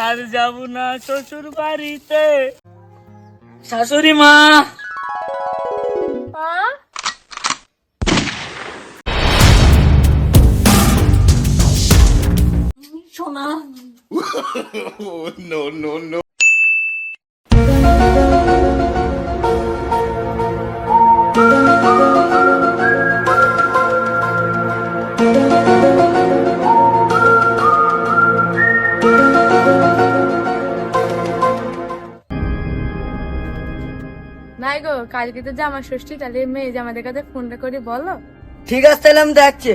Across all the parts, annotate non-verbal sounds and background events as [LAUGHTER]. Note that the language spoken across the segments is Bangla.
আর যাব না শ্বশুর বাড়িতে। শাশুড়ি মা। সোনা। [LAUGHS] No, no, no. নাই [LAUGHS] কালকে তো জামা ষষ্ঠী তাহলে মেয়ে জামাদের কাছে ফোনটা করে বলো। ঠিক আছে তাহলে আমি দেখছি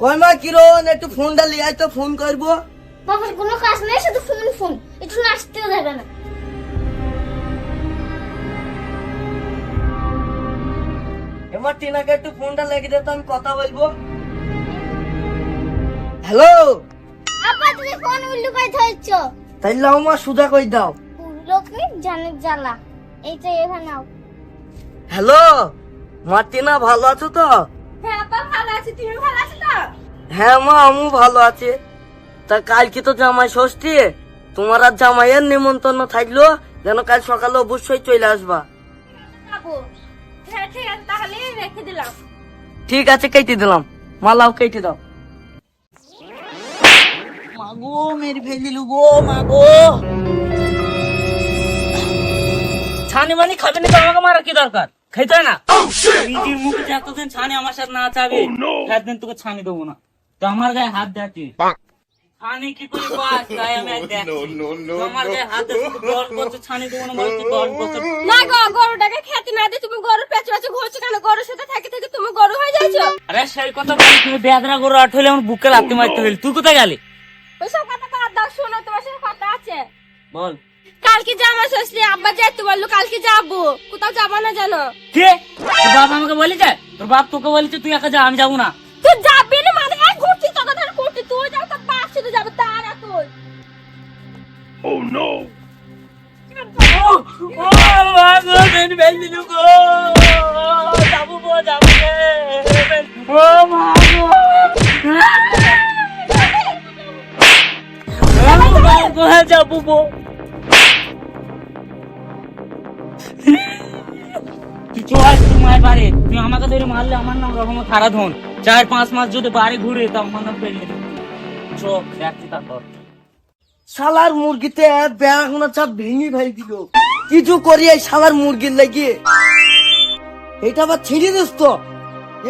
কই মা কিরণ একটু ফোনটা লিয়ে আয় তো ফোন করব। বাবার কোনো কাজ নেই শুধু ফোন ফোন। একটু নাচতেও দেবে না। এবার টিনাকে একটু ফোনটা লেগে দে তো আমি কথা বলব। হ্যালো? আপা তুমি ফোন উল্লু করে ধরছ। তাই লাও মা সুদা কই দাও? লোক নেই জানের জ্বালা। এইটা এখানে নাও। হ্যালো? মার্টিনা ভালো আছো তো? হ্যাঁ আপা ভালো আছি। তুমি ভালো আছো তো? হ্যাঁ মা আমিও ভালো আছি। তা কালকে তো জামাই ষষ্ঠী। তোমার আর জামাইয়ের নিমন্ত্রণ থাকল যেন কাল সকালে অবশ্যই চলে আসবা। হ্যাঁ ঠিক আছে কেটে দিলাম। মালাও কেটে দাও। মাগো মেরে ফেলিলু গো মাগো ছানি মানি খাবে না তো আমাকে মারা কি দরকার? খাইতে হয় না? নিজের মুখে যতদিন ছানি আমার সাথে না চাবে একদিন তোকে ছানি দেবো না। তো আমার গায়ে হাত দেখি ছানি কি করে পাস তাই আমি দেখছি। No, no, তো আমার গায়ে হাত দশ বছর ছানি দেবো না বলছি দশ বছর। না গো গরুটাকে খেতে না দিয়ে তুমি গরুর পেছু পেছু ঘুরছো কেন? গরুর সাথে থেকে থেকে তুমি গরু হয়ে যাইছো আরে সেই কথা বলি তুমি বেদরা করে আট হইলে আমার বুকে লাত্তি মারতে হইলে। তুই কোথায় গেলি? ওইসব কথা বাদ দাও শোনো তোমার সাথে কথা আছে বল কালকে জামা ষষ্ঠী আব্বা যেতে বলল কালকে যাব কোথাও যাব না জানো কে তোর বাপ আমাকে বলেছে তোর বাপ তোকে বলেছে তুই একা যা আমি যাব না তুই যাবি না মানে এক ঘুরছি তোকে ধরে ঘুরছি তুই যাও তো পাঁচ শুধু যাবে তার এখন ও মা গো মেরে ফেললি গো যাব গো যাব রে ও মা গো যাব তুই চল তোমার বাড়ি। তুই আমাকে ধরে মারলে আমার নাম রকম খারাপ হন চার পাঁচ মাস যদি বাড়ি ঘুরে তা আমার নাম চোখ দেখছি তারপর। শালার মুরগিতে বেড়াগুনা চাপ ভেঙে ফেল দিল। কিছু করি এই শালার মুরগির লাগিয়ে এটা আবার ছিঁড়ে দিস তো।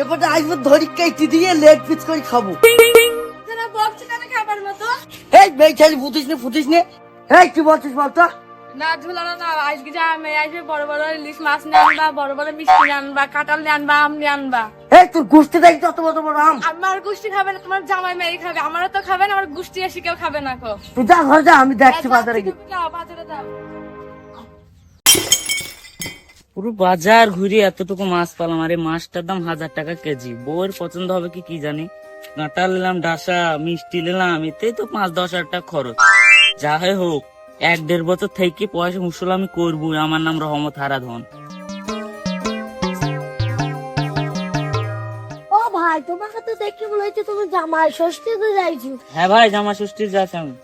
এবারে আসবে ধরি কেটে দিয়ে লেগ পিস করে খাব। ছেলে ফুটিস নি ফুটিস নি। এই কি বলছিস বলতো না ঝুলানো না আজকে যা মেয়ে আসবে বড় বড় ইলিশ মাছ নিয়ে আনবা বড় বড় মিষ্টি নিয়ে আনবা কাঁঠাল নিয়ে আনবা আম নিয়ে আনবা। এই তোর গুষ্টি দেখি তত বড় বড় আম। আমার গুষ্টি খাবে না তোমার জামাই মেয়ে খাবে আমারও তো খাবে না আমার গুষ্টি এসে কেউ খাবে না কো। তুই যা ঘর যা আমি দেখছি বাজারে গিয়ে। বাজারে যাও। পুরো বাজার ঘুরে এতটুকু মাছ পেলাম। আরে মাছটার দাম হাজার টাকা কেজি। বউয়ের পছন্দ হবে কি কি জানি? কাঁটা নিলাম ডাসা মিষ্টি নিলাম এতেই তো পাঁচ দশ হাজার টাকা খরচ। যা হয় হোক এক দেড় বছর থেকে পয়সা মুসল আমি করব আমার নাম রহমত হারাধন। ও ভাই তোমাকে তো দেখে হচ্ছে তুমি জামাই ষষ্ঠীতে যাইছো। হ্যাঁ ভাই জামা ষষ্ঠীর যাচ্ছে আমি।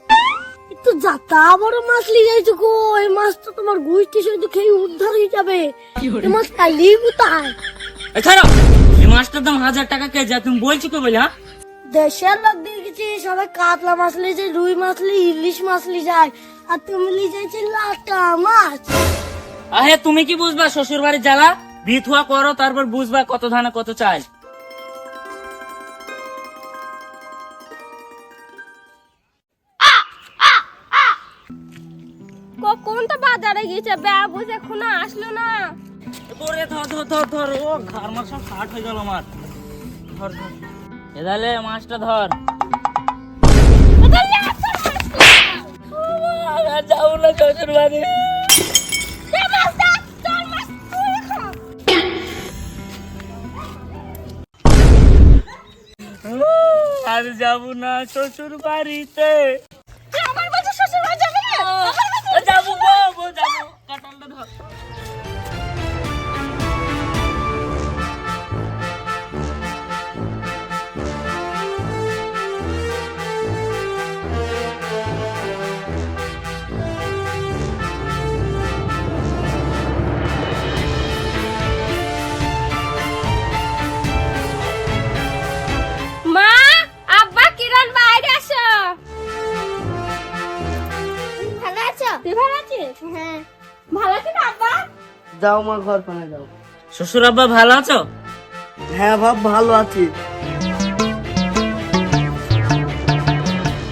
একটু যাতা বড় মাছ নিয়ে যাইছো গো। এই মাছ তো তোমার গুষ্টি শুধু খেয়ে উদ্ধার হয়ে যাবে। এই মাছ কালি কোথায় এছাড়া এই মাছটার দাম হাজার টাকা কেজি আর তুমি বলছি কো বলে হ্যাঁ? দেশের লোক দেখেছি সবাই কাতলা মাছ লিয়ে যায় রুই মাছ লিয়ে ইলিশ মাছ লিয়ে যায়। আর তুমি লিয়ে যাইছি লাটা মাছ। আহে তুমি কি বুঝবা শ্বশুর বাড়ির জ্বালা? বিথুয়া করো তারপর বুঝবা কত ধানে কত চাই কো- কোনটা বাজারে গিয়েছে? ব্যা বুঝে এখনও আসলো না। ধরে ধর ধর ধর ধর ও ঘর মাছ সব কাট হয়ে গেল আমার। ধর ধর। এদালে মাছটা ধর। যাব না শ্বশুর বাড়ি। আর যাব না শ্বশুর বাড়িতে। আমার বলছে শ্বশুর বাড়ি যাবে যাও মা ঘর পানে যাও শ্বশুর আব্বা ভালো আছো? হ্যাঁ বাপ ভালো আছি।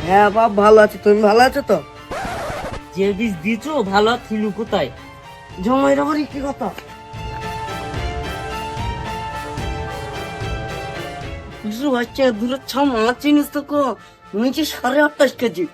হ্যাঁ বাপ ভালো আছি। তুমি ভালো আছো তো? যে বীজ দিছো ভালো থুলু কোথায়? জমাইরা বাড়ি কি কথা। বুঝলো বাচ্চা দুটো ছ মাছ চিনিস তো কো নিচে সাড়ে আটটাশ কেজি।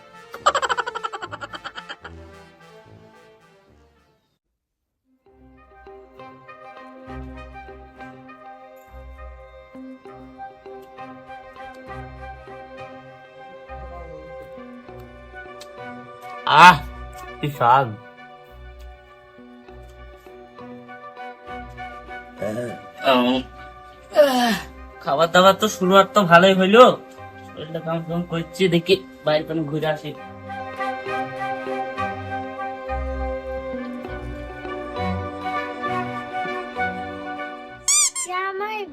কি স্বাদ। খাবার দাবার তো শুরু আর তো ভালোই হইল। শরীরটা কেমন কেমন করছি দেখি বাইরে কোনো ঘুরে আসি।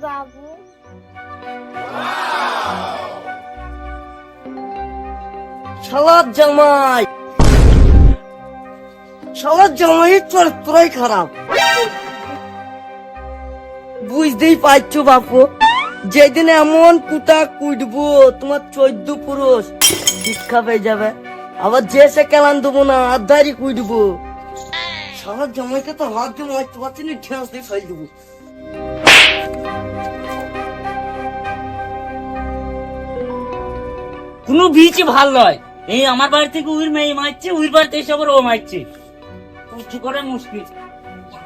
বাবু। সালাদ জামাই! সালাদ জামাইয়ের চরিত্রই খারাপ। বুঝতেই পারছ বাপু, যেদিন এমন কুটা কুটবো, তোমার চোদ্দ পুরুষ শিক্ষা পেয়ে যাবে। আবার যে সে কেলান দেবো না আধারি কুটবো। সালাদ জামাইকে তো হাত দিয়ে মারতে পারছি ঢেঁস দিয়ে ফেল দেবো। কোনো বীজই ভালো নয়। এই আমার বাড়ি থেকে উইর মেয়ে মারছে, উইর বাড়িতে এসে ও মারছে। উঁচু করে মুশকিল।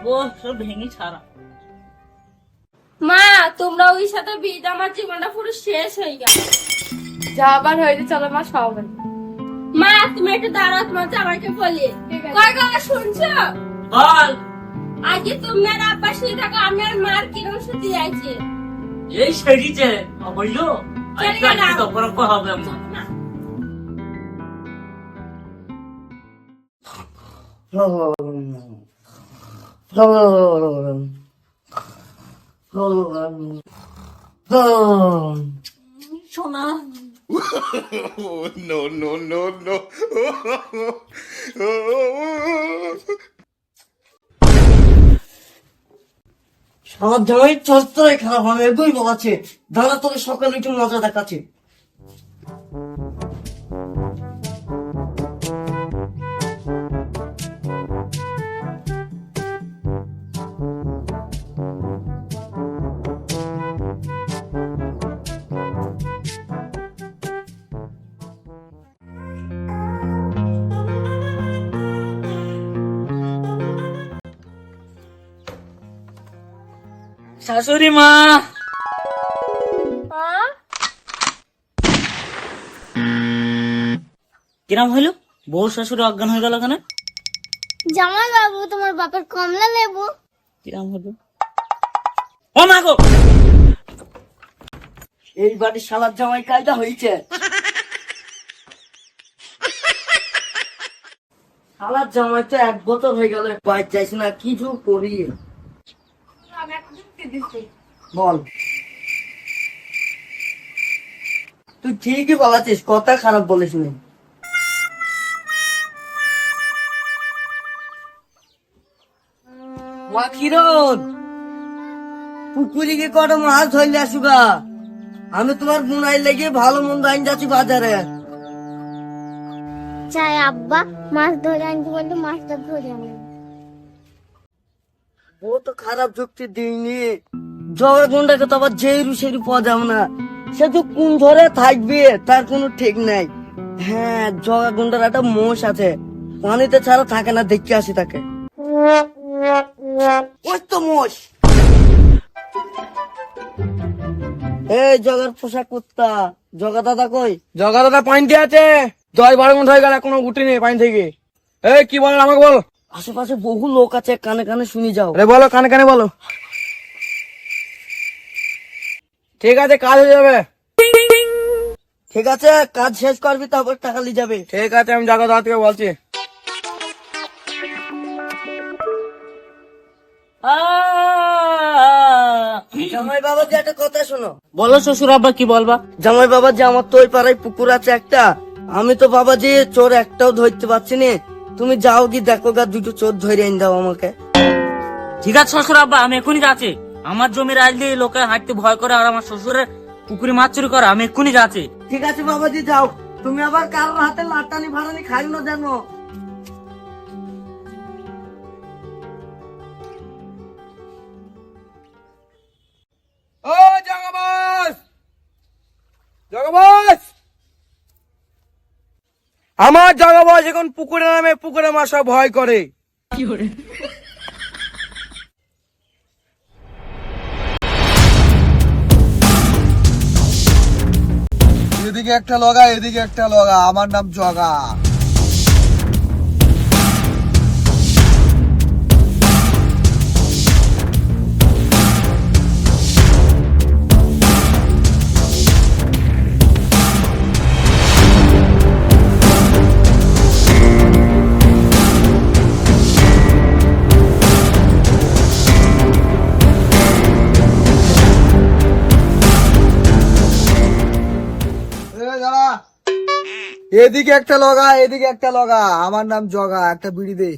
ও সব ভেঙে ছাড়া। মা তোমরা ওই সাথে বিয়ে আমার জীবনটা পুরো শেষ হয়ে গেল। যা আবার হয়েছে চলো মা সব মা তুমি একটু দাঁড়াও তোমার জামাইকে বলি। কয় কথা শুনছো? বল। আগে তুমি আর আব্বা শুয়ে থাকো আমি আর মার কিরম শুতে যাইছি এই সেরিছে বলল চলে গেলাম। সম্পর্ক হবে আমার। Oh, [LAUGHS] no, no, no, no. জামাই চরিত্রই খারাপ আমি এগুই বলাছে দাঁড়া তোকে সকালে একটু মজা দেখাচ্ছে। শাশুড়ি মা? কিরম হইল? বউ শাশুড়ি অজ্ঞান হয়ে গেল কেন জামাই বাবু তোমার বাপের কমলা লেবু। কিরম হলো ও মা গো! এই বাড়ির সালাদ জামাই কায়দা হয়েছে সালাদ জামাই তো এক বছর হয়ে গেল বাইর চাইছি না কিছু করি। বল। তুই ঠিকই বলাছিস কথা খারাপ বলিস নি। মা কিরণ পুকুরি কি কটা মাছ ধরলে আসুগা আমি তোমার বুনাই লেগে ভালো মন্দ আইন যাচ্ছি বাজারে। চাই আব্বা মাছ ধরে আনতে বললে মাছটা ধরে আনবে ও তো খারাপ যুক্তি দিইনি। জগা গুন্ডাকে তো আবার যেই পাওয়া যাবে না। সে তো কোন ধরে থাকবে, তার কোনো ঠিক নাই। হ্যাঁ জগা গুন্ডার একটা মোষ আছে। পানিতে ছাড়া থাকে না দেখতে আসি তাকে। ওই তো মোষ। এই জগার পোশাক কুত্তা জগা দাদা কই? জগা দাদা পানিতে আছে দশ বারো মিনিট হয়ে গেল, এখনও উঠিনি পানি থেকে। এই, কি বল আমাকে বল। আশেপাশে বহু লোক আছে কানে কানে শুনি যাও। আরে বলো কানে কানে বলো। ঠিক আছে কাজ হয়ে যাবে। ঠিক আছে কাজ শেষ করবি তারপর টাকা নিয়ে যাবে। ঠিক আছে আমি জগা দাদা বলছি। জামাই বাবা যে একটা কথা শোনো। বলো শ্বশুর আব্বা কি বলবা? জামাই বাবা যে আমার তো ওই পাড়ায় পুকুর আছে একটা। আমি তো বাবা যে চোর একটাও ধরতে পারছি না। তুমি যাও দি দেখো গা দুটো চোর ধরে এনে দাও আমাকে। ঠিক আছে শ্বশুর আব্বা আমি এখনই যাচ্ছি। আমার জমির আইল দিয়ে লোকে হাঁটতে ভয় করে আর আমার শ্বশুরের পুকুরে মাছ চুরি করে আমি এক্ষুনি যাচ্ছি। ঠিক আছে বাবাজি যাও। তুমি আবার কারোর হাতে লাটানি ভাড়ানি খাই না জানো আমার জগবাস এখন পুকুরে নামে, পুকুরে মাসা ভয় করে। এদিকে একটা লগা, এদিকে একটা লগা, আমার নাম জগা। এদিকে একটা লগা এদিকে একটা লগা। আমার নাম জগা একটা বিড়ি দে।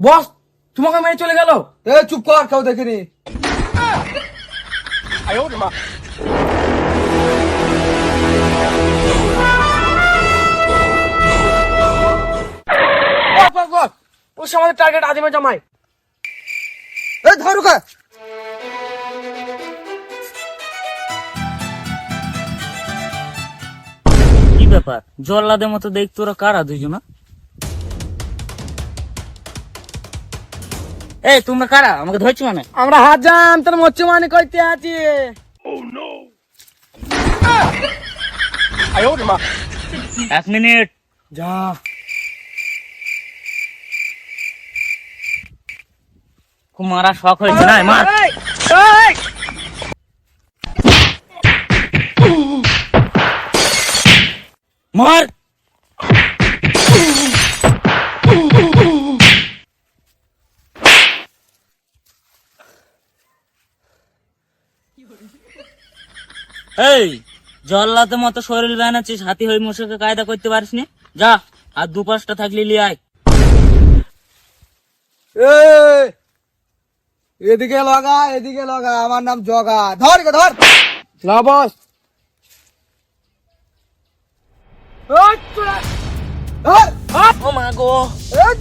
বস তোমাকে মেরে চলে গেল? এ চুপ কর কেউ দেখেনি। ওর সে আমাদের টার্গেট আদিমে জামাই। এ ধর ওকে। কি ব্যাপার? জল্লাদের মতো দেখ তোরা কারা দুজনা এই তোমরা কারা? আমাকে ধরছো মানে? আমরা হাত জাম তোর মচ্ছ মানে কইতে আছি। এক মিনিট। যা। খুব মারা শখ হয়েছে। না মার। এই, এই! মার। এই জল্লাতে মতো শরীর বানাচ্ছিস হাতি হয়ে মশাকে কায়দা করতে পারিস নি? যা আর দু পাঁচটা থাকলে লিয়ে আয়। এদিকে লগা এদিকে লগা আমার নাম জগা। ধর ধর। বস। ও মা গো।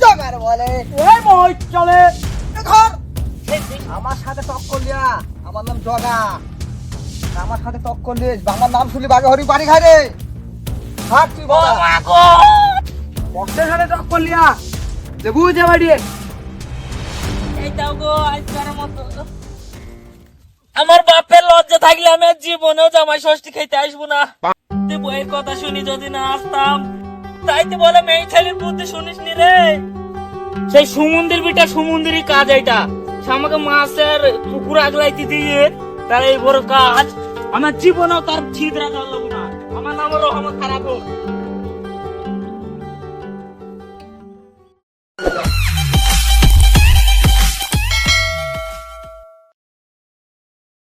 জগার বলে। এই মই চলে। ধর। আমার সাথে টক্কর লিয়া আমার নাম জগা। আমার সাথে টক্কর লিস আমার নাম শুনলি বাগে হরি বাড়ি খাই রে। তুই বাবা বসের সাথে টক করলিয়া দেবু যে আমার বাপের লজ্জা থাকলে আমি জীবনেও জামাই ষষ্ঠী খেতে আসব না। বইয়ের কথা শুনি যদি না আসতাম তাই তো বলে মেয়ে ছেলের বুদ্ধি শুনিস নি রে। সেই সমুদ্রের বিটা সমুদ্রেরই কাজ এটা আমাকে মাছের পুকুর আগলাইতে দিয়ে তার এই বড় কাজ। আমার জীবনেও তার ছিদ্রা জল না। আমার নাম রহমত খারাপ হোক।